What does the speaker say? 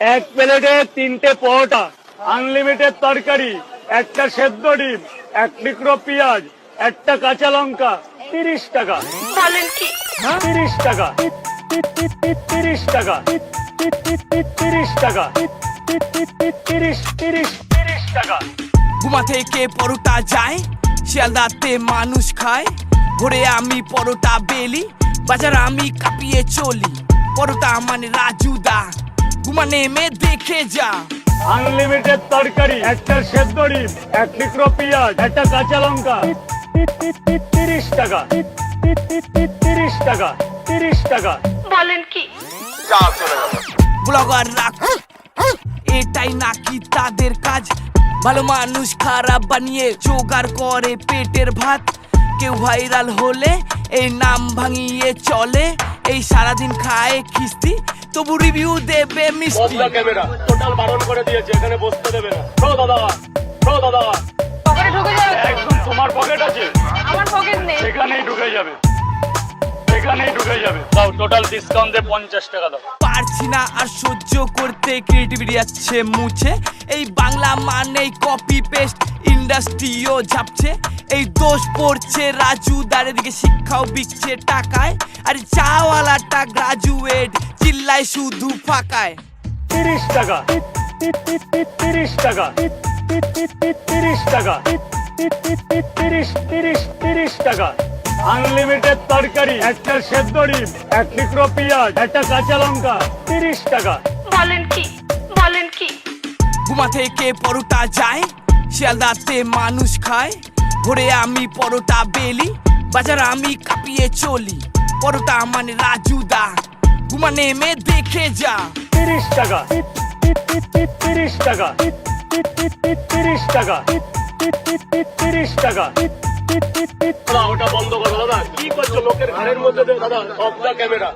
এক প্লেটে তিনটে পরোটা আনলিমিটেড তরকারি একটা সেদ্ধ ডিম এক টুকরো পেঁয়াজ একটা কাঁচা লঙ্কা তিরিশ টাকা। তিরিশ টাকা। তিরিশ টাকা। তিরিশ টাকা। তিরিশ তিরিশ তিরিশ টাকা। ঘুমা থেকে পরোটা যায় শিয়ালদাতে মানুষ খায়। ভোরে আমি পরোটা বেলি বাজার আমি কাঁপিয়ে চলি। পরোটা মানে রাজুদা নেমে দেখে যা। আনলিমিটেড তরকারি একটা সেদ্ধ ডিম এক টুকরো পেঁয়াজ একটা কাঁচা লঙ্কা। তিরিশ টাকা। তিরিশ টাকা। তিরিশ টাকা। বলেন কি? ব্লগার রাখ। এটাই নাকি তাদের কাজ? ভালো মানুষ খারাপ বানিয়ে জোগাড় করে পেটের ভাত। কেউ ভাইরাল হলে এই নাম ভাঙিয়ে চলে। এই সারাদিন খায় খিস্তি। তবু রিভিউ দেবে মিষ্টি। ক্যামেরা টোটাল বারণ করে দিয়েছে এখানে বসতে দেবে না। দাদা দাদা। পকেটে ঢুকে যাবে একদম তোমার পকেট আছে। আমার পকেট নেই। সেখানেই ঢুকে যাবে। সেখানেই ঢুকে যাবে। দাও টোটাল ডিসকাউন্ট দিয়ে পঞ্চাশ টাকা দাও। পারছি না আর সহ্য করতে ক্রিয়েটিভিটি যাচ্ছে মুছে। এই বাংলা মানেই কপি পেস্ট ইন্ডাস্ট্রিও ঝাপছে। এই দোষ পড়ছে রাজু দাঁড়ের দিকে শিক্ষাও বিকছে টাকায়। আর চাওয়ালাটা গ্রাজুয়েট চিল্লায় শুধু ফাঁকায়। তিরিশ টাকা। তিরিশ টাকা। তিরিশ টাকা। তিরিশ তিরিশ তিরিশ টাকা। আনলিমিটেড তরকারি একটা সেদ্ধ ডিম এক টুকরো পেঁয়াজ একটা কাঁচা লঙ্কা তিরিশ টাকা। বলেন কি? বলেন কি? ঘুমা থেকে পরোটা যায় শিয়ালদাতে মানুষ খায়। ভোরে আমি পরোটা বেলি বাজার আমি কাঁপিয়ে চলি। পরোটা মানে রাজুদা ঘুমা নেমে দেখে যা। তিরিশ টাকা। তিরিশ টাকা। তিরিশ টাকা। তিরিশ টাকা। ওটা বন্ধ করো দাদা। কি করছ? লোকের ঘরের মধ্যে দাদা অফ দ্য ক্যামেরা।